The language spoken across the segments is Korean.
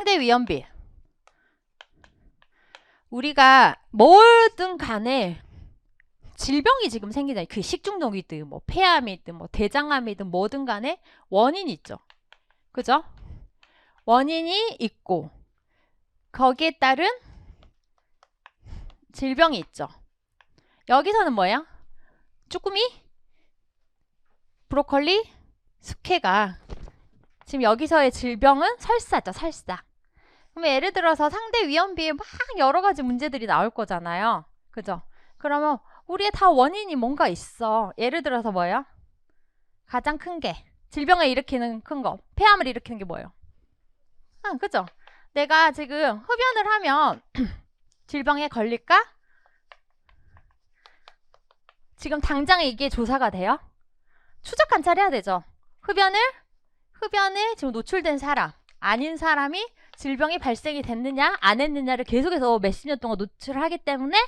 상대 위험비. 우리가 뭐든 간에 질병이 지금 생기잖아요. 그 식중독이든 뭐 폐암이든 뭐 대장암이든 뭐든 간에 원인이 있죠. 그죠? 원인이 있고 거기에 따른 질병이 있죠. 여기서는 뭐야? 쭈꾸미? 브로콜리? 숙회가 지금 여기서의 질병은 설사죠, 설사. 그럼 예를 들어서 상대 위험비에 막 여러 가지 문제들이 나올 거잖아요. 그죠? 그러면 우리의 다 원인이 뭔가 있어. 예를 들어서 뭐예요? 가장 큰 게 질병을 일으키는 큰 거, 폐암을 일으키는 게 뭐예요? 아, 그죠? 내가 지금 흡연을 하면 질병에 걸릴까? 지금 당장에 이게 조사가 돼요? 추적 관찰해야 되죠. 흡연을 흡연에 지금 노출된 사람 아닌 사람이 질병이 발생이 됐느냐 안 했느냐를 계속해서 몇십 년 동안 노출하기 때문에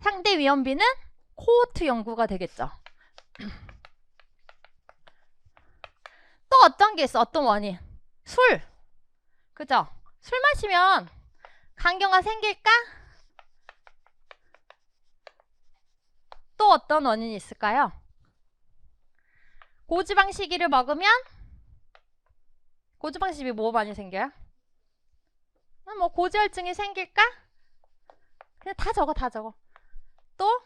상대 위험비는 코호트 연구가 되겠죠. 또 어떤 게 있어? 어떤 원인? 술. 그죠? 술 마시면 간경화 생길까? 또 어떤 원인이 있을까요? 고지방 식이를 먹으면 고지방 식이 뭐 많이 생겨요? 아, 뭐 고지혈증이 생길까? 그냥 다 적어 다 적어. 또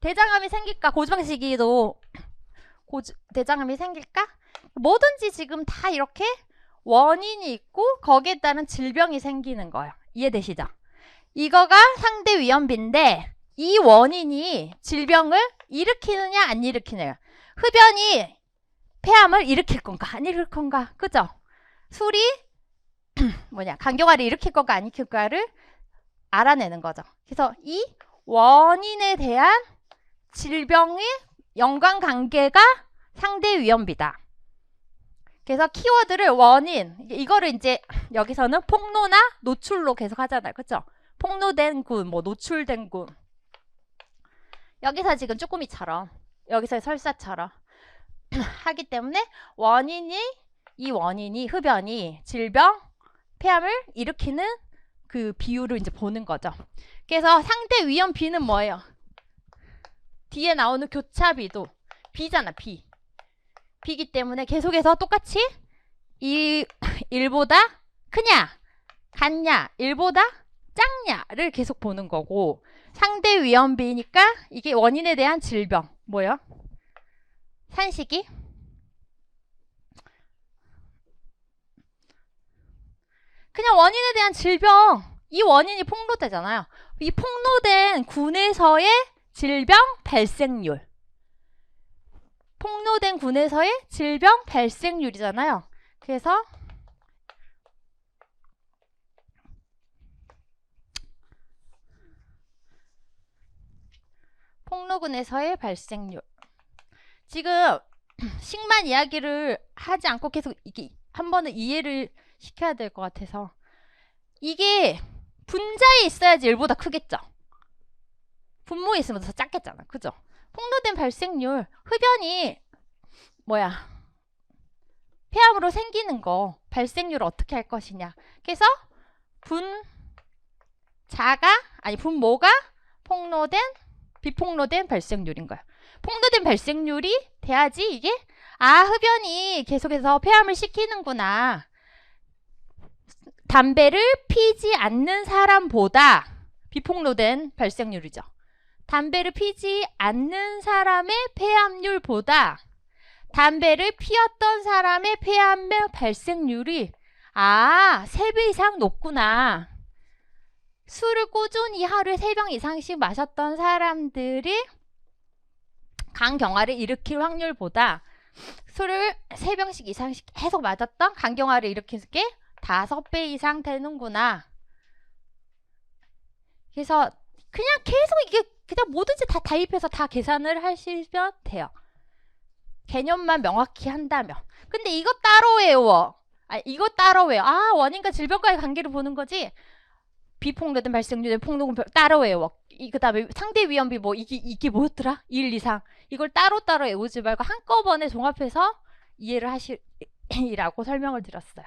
대장암이 생길까? 고지방 식이도 고지, 대장암이 생길까? 뭐든지 지금 다 이렇게 원인이 있고 거기에 따른 질병이 생기는 거예요. 이해되시죠? 이거가 상대 위험비인데 이 원인이 질병을 일으키느냐 안 일으키느냐. 흡연이 폐암을 일으킬 건가 안 일으킬 건가 그죠? 술이 뭐냐 간경화를 일으킬 건가 안 일으킬 건가를 알아내는 거죠. 그래서 이 원인에 대한 질병의 연관관계가 상대 위험비다. 그래서 키워드를 원인 이거를 이제 여기서는 폭로나 노출로 계속 하잖아요. 그렇죠? 폭로된 군, 뭐 노출된 군. 여기서 지금 쭈꾸미처럼 여기서 설사처럼 하기 때문에 원인이 이 원인이 흡연이 질병 폐암을 일으키는 그 비율을 이제 보는 거죠. 그래서 상대 위험 비는 뭐예요? 뒤에 나오는 교차비도 비잖아 비. 비기 때문에 계속해서 똑같이 이 1보다 크냐 같냐 1보다 작냐를 계속 보는 거고 상대 위험비니까 이게 원인에 대한 질병 뭐요? 산식이 그냥 원인에 대한 질병 이 원인이 폭로되잖아요. 이 폭로된 군에서의 질병 발생률 폭로된 군에서의 질병 발생률이잖아요. 그래서 폭로군에서의 발생률. 지금 식만 이야기를 하지 않고 계속 이게 한 번은 이해를 시켜야 될 것 같아서 이게 분자에 있어야지 1보다 크겠죠. 분모에 있으면 더 작겠잖아. 그죠? 폭로된 발생률, 흡연이 뭐야? 폐암으로 생기는 거 발생률을 어떻게 할 것이냐. 그래서 분자가 아니 분모가 폭로된 비폭로된 발생률인 거야. 폭로된 발생률이 돼야지 이게 아 흡연이 계속해서 폐암을 시키는구나. 담배를 피지 않는 사람보다 비폭로된 발생률이죠. 담배를 피지 않는 사람의 폐암률보다 담배를 피웠던 사람의 폐암의 발생률이 아, 3배 이상 높구나. 술을 꾸준히 하루에 3병 이상씩 마셨던 사람들이 간경화를 일으킬 확률보다 술을 3병씩 이상씩 계속 맞았던 간경화를 일으키는 게 5배 이상 되는구나. 그래서 그냥 계속 이게 그냥 뭐든지 다 대입해서 다 계산을 하시면 돼요. 개념만 명확히 한다면. 근데 이거 따로 외워. 아, 이거 따로 외워. 아, 원인과 질병과의 관계를 보는 거지. 비폭로된 발생률의 폭로는 따로 외워. 이 그 다음에 상대 위험비 뭐 이게 이게 뭐였더라? 1 이상. 이걸 따로따로 외우지 말고 한꺼번에 종합해서 이해를 하시라고 설명을 드렸어요.